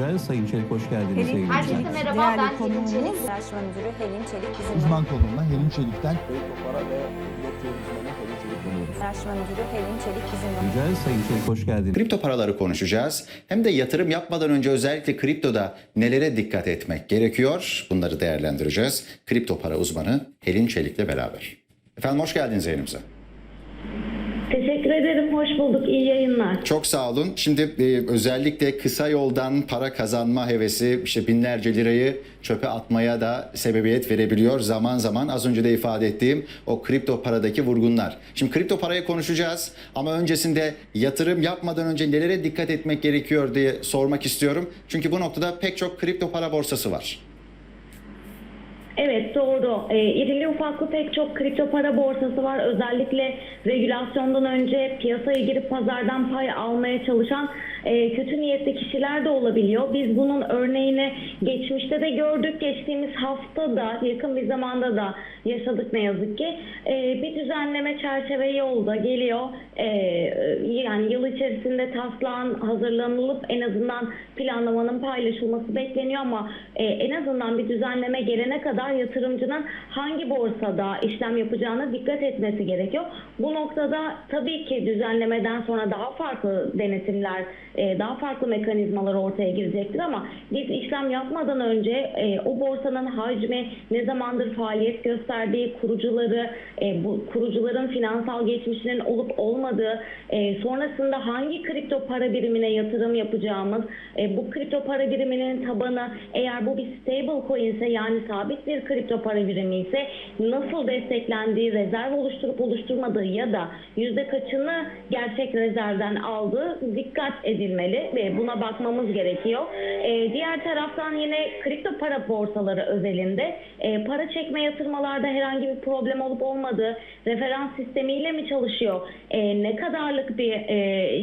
sunacağız. Sayın Çelik hoş geldiniz yayınımıza. Herkese merhaba, Değerli ben konuğumuz, Çelik. Araştırma Müdürü Helin Çelik bizimle. Uzman konuğumla Helin Çelik'ten Para ve uzmanı Pelin Çelik konuğumuz. Araştırma Müdürü Helin Çelik bizimle. Sunacağız. Sayın Çelik hoş geldiniz. Kripto paraları konuşacağız. Hem de yatırım yapmadan önce özellikle kriptoda nelere dikkat etmek gerekiyor? Bunları değerlendireceğiz. Kripto para uzmanı Helin Çelik'le beraber. Efendim hoş geldiniz yayınımıza. Teşekkür ederim. Hoş bulduk. İyi yayınlar. Çok sağ olun. Şimdi e, özellikle kısa yoldan para kazanma hevesi işte binlerce lirayı çöpe atmaya da sebebiyet verebiliyor. Zaman zaman az önce de ifade ettiğim o kripto paradaki vurgunlar. Şimdi kripto parayı konuşacağız ama öncesinde yatırım yapmadan önce nelere dikkat etmek gerekiyor diye sormak istiyorum. Çünkü bu noktada pek çok kripto para borsası var. Evet doğru. E, irili ufaklı pek çok kripto para borsası var. Özellikle regülasyondan önce piyasaya girip pazardan pay almaya çalışan e, kötü niyetli kişiler de olabiliyor. Biz bunun örneğini geçmişte de gördük. Geçtiğimiz hafta da yakın bir zamanda da yaşadık ne yazık ki. E, bir düzenleme çerçeve yolda geliyor. E, yani yıl içerisinde taslağın hazırlanılıp en azından planlamanın paylaşılması bekleniyor ama e, en azından bir düzenleme gelene kadar yatırımcının hangi borsada işlem yapacağına dikkat etmesi gerekiyor. Bu noktada tabii ki düzenlemeden sonra daha farklı denetimler, e, daha farklı mekanizmalar ortaya girecektir ama biz işlem yapmadan önce e, o borsanın hacmi, ne zamandır faaliyet gösterdiği, kurucuları, e, bu kurucuların finansal geçmişinin olup olmadığı, sonrasında hangi kripto para birimine yatırım yapacağımız, bu kripto para biriminin tabanı eğer bu bir stable coin ise yani sabit bir kripto para birimi ise nasıl desteklendiği, rezerv oluşturup oluşturmadığı ya da yüzde kaçını gerçek rezervden aldığı dikkat edilmeli ve buna bakmamız gerekiyor. E, diğer taraftan yine kripto para borsaları özelinde e, para çekme yatırmalarda herhangi bir problem olup olmadığı referans sistemiyle mi çalışıyor? E, ne kadarlık bir e,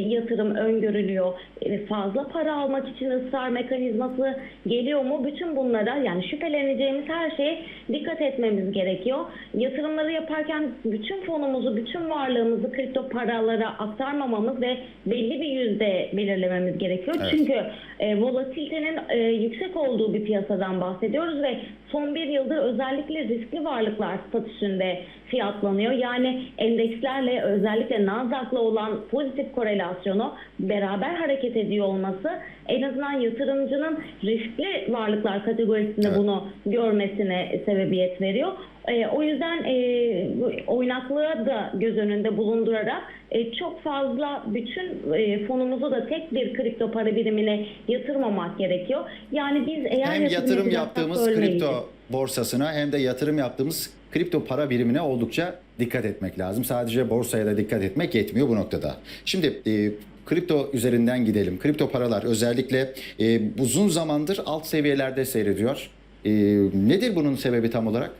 yatırım öngörülüyor? E, fazla para almak için ısrar mekanizması geliyor mu? Bütün bunlara yani şüpheleneceğimiz her şeye dikkat etmemiz gerekiyor. Yatırımları yaparken bütün fonumuzu, bütün varlığımızı kripto paralara aktarmamamız ve belli bir yüzde belirlememiz gerekiyor. Evet. Çünkü e, volatilitenin e, yüksek olduğu bir piyasadan bahsediyoruz ve son bir yıldır özellikle riskli varlıklar statüsünde fiyatlanıyor. Yani endekslerle özellikle Nasdaq'la olan pozitif korelasyonu beraber hareket ediyor olması en azından yatırımcının riskli varlıklar kategorisinde Evet. bunu görmesine sebebiyet veriyor. E, o yüzden e, bu oynaklığı da göz önünde bulundurarak e, çok fazla bütün e, fonumuzu da tek bir kripto para birimine yatırmamak gerekiyor. Yani biz eğer Hem yatırım yaptığımız kripto borsasına hem de yatırım yaptığımız kripto para birimine oldukça dikkat etmek lazım. Sadece borsaya da dikkat etmek yetmiyor bu noktada. Şimdi e, kripto üzerinden gidelim. Kripto paralar özellikle e, uzun zamandır alt seviyelerde seyrediyor. E, nedir bunun sebebi tam olarak?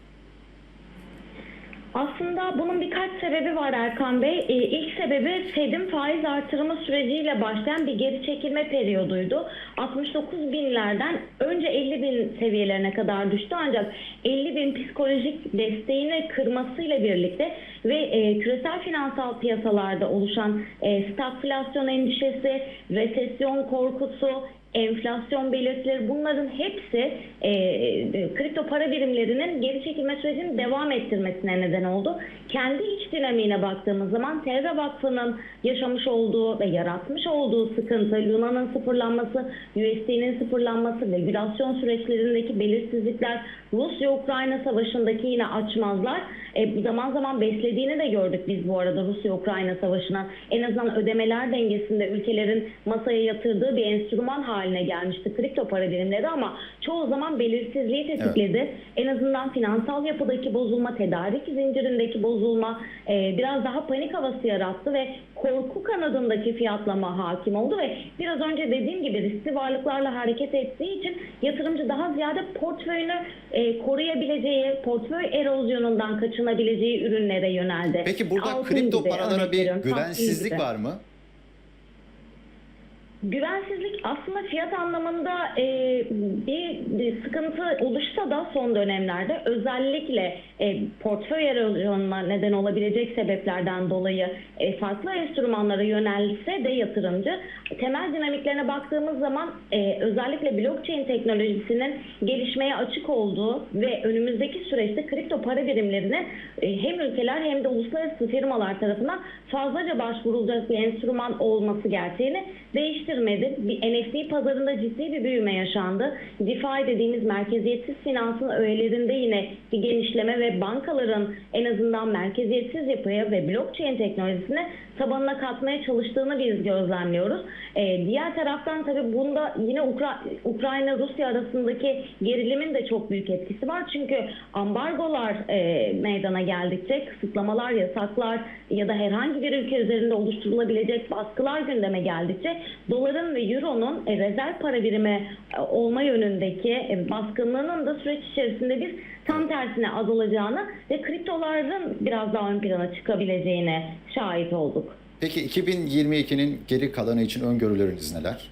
Aslında bunun birkaç sebebi var Erkan Bey. Ee, ilk sebebi Fed'in faiz artırımı süreciyle başlayan bir geri çekilme periyoduydu. 69 binlerden önce 50 bin seviyelerine kadar düştü ancak 50 bin psikolojik desteğini kırmasıyla birlikte ve e, küresel finansal piyasalarda oluşan e, stagflasyon endişesi, resesyon korkusu, enflasyon belirtileri bunların hepsi e, e, kripto para birimlerinin geri çekilme sürecini devam ettirmesine neden oldu. Kendi iç dinamiğine baktığımız zaman Terra Vakfı'nın yaşamış olduğu ve yaratmış olduğu sıkıntı, Luna'nın sıfırlanması, USD'nin sıfırlanması, regülasyon süreçlerindeki belirsizlikler, Rusya-Ukrayna savaşındaki yine açmazlar e, zaman zaman beslediğini de gördük biz bu arada Rusya-Ukrayna savaşına. En azından ödemeler dengesinde ülkelerin masaya yatırdığı bir enstrüman haline gelmişti kripto para birimleri ama çoğu zaman belirsizliği tetikledi. En azından finansal yapıdaki bozulma, tedarik zincirindeki bozulma e, biraz daha panik havası yarattı ve korku kanadındaki fiyatlama hakim oldu ve biraz önce dediğim gibi riskli varlıklarla hareket ettiği için yatırımcı daha ziyade portföyünü e, koruyabileceği, portföy erozyonundan kaçınabileceği ürünlere yöneldi. Peki burada Altın kripto gibi, paralara bir güvensizlik var mı? Güvensizlik aslında fiyat anlamında e, bir, bir sıkıntı oluşsa da son dönemlerde özellikle e, portföy erozyonuna neden olabilecek sebeplerden dolayı e, farklı enstrümanlara yönelse de yatırımcı temel dinamiklerine baktığımız zaman e, özellikle blockchain teknolojisinin gelişmeye açık olduğu ve önümüzdeki süreçte kripto para birimlerine e, hem ülkeler hem de uluslararası firmalar tarafından fazlaca başvurulacak bir enstrüman olması gerçeğini değiştirmedi. Bir NFT pazarında ciddi bir büyüme yaşandı. DeFi dediğimiz merkeziyetsiz finansın öğelerinde yine bir genişleme ve bankaların en azından merkeziyetsiz yapıya ve blockchain teknolojisine tabanına katmaya çalıştığını biz gözlemliyoruz. Ee, diğer taraftan tabii bunda yine Ukra- Ukrayna-Rusya arasındaki gerilimin de çok büyük etkisi var. Çünkü ambargolar e, meydana geldikçe kısıtlamalar, yasaklar ya da herhangi bir ülke üzerinde oluşturulabilecek baskılar gündeme geldikçe doların ve euronun e, rezerv para birimi e, olma yönündeki e, baskınlığının da süreç içerisinde biz tam tersine azalacağını ve kriptoların biraz daha ön plana çıkabileceğine şahit olduk. Peki 2022'nin geri kalanı için öngörüleriniz neler?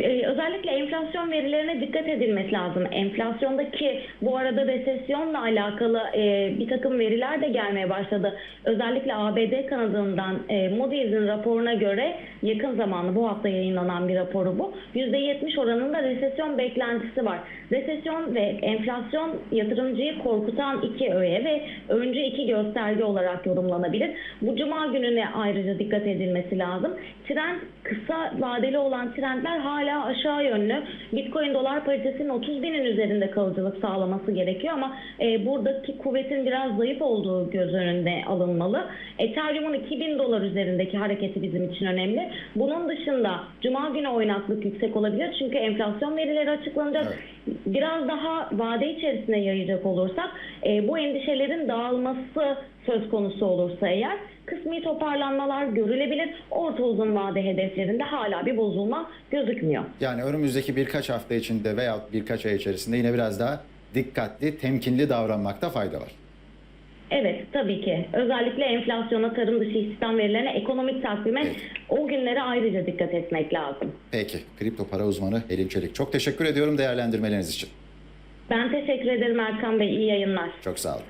Ee, özellikle enflasyon verilerine dikkat edilmesi lazım. Enflasyondaki bu arada resesyonla alakalı e, bir takım veriler de gelmeye başladı. Özellikle ABD kanadından e, Moody's'in raporuna göre yakın zamanlı bu hafta yayınlanan bir raporu bu. %70 oranında resesyon beklentisi var. Resesyon ve enflasyon yatırımcıyı korkutan iki öğe ve öncü iki gösterge olarak yorumlanabilir. Bu cuma gününe ayrıca dikkat edilmesi lazım. Trend kısa vadeli olan trendler hala aşağı yönlü. Bitcoin dolar paritesinin 30 binin üzerinde kalıcılık sağlaması gerekiyor ama e, buradaki kuvvetin biraz zayıf olduğu göz önünde alınmalı. Ethereum'un 2000 dolar üzerindeki hareketi bizim için önemli. Bunun dışında cuma günü oynaklık yüksek olabilir çünkü enflasyon verileri açıklanacak. Biraz daha vade içerisine yayacak olursak e, bu endişelerin dağılması söz konusu olursa eğer kısmi toparlanmalar görülebilir. Orta uzun vade hedeflerinde hala bir bozulma gözükmüyor. Yani önümüzdeki birkaç hafta içinde veya birkaç ay içerisinde yine biraz daha dikkatli, temkinli davranmakta fayda var. Evet tabii ki. Özellikle enflasyona, tarım dışı istihdam verilerine, ekonomik takvime Evet. o günlere ayrıca dikkat etmek lazım. Peki, kripto para uzmanı Elin Çelik. Çok teşekkür ediyorum değerlendirmeleriniz için. Ben teşekkür ederim Erkan Bey. İyi yayınlar. Çok sağ olun.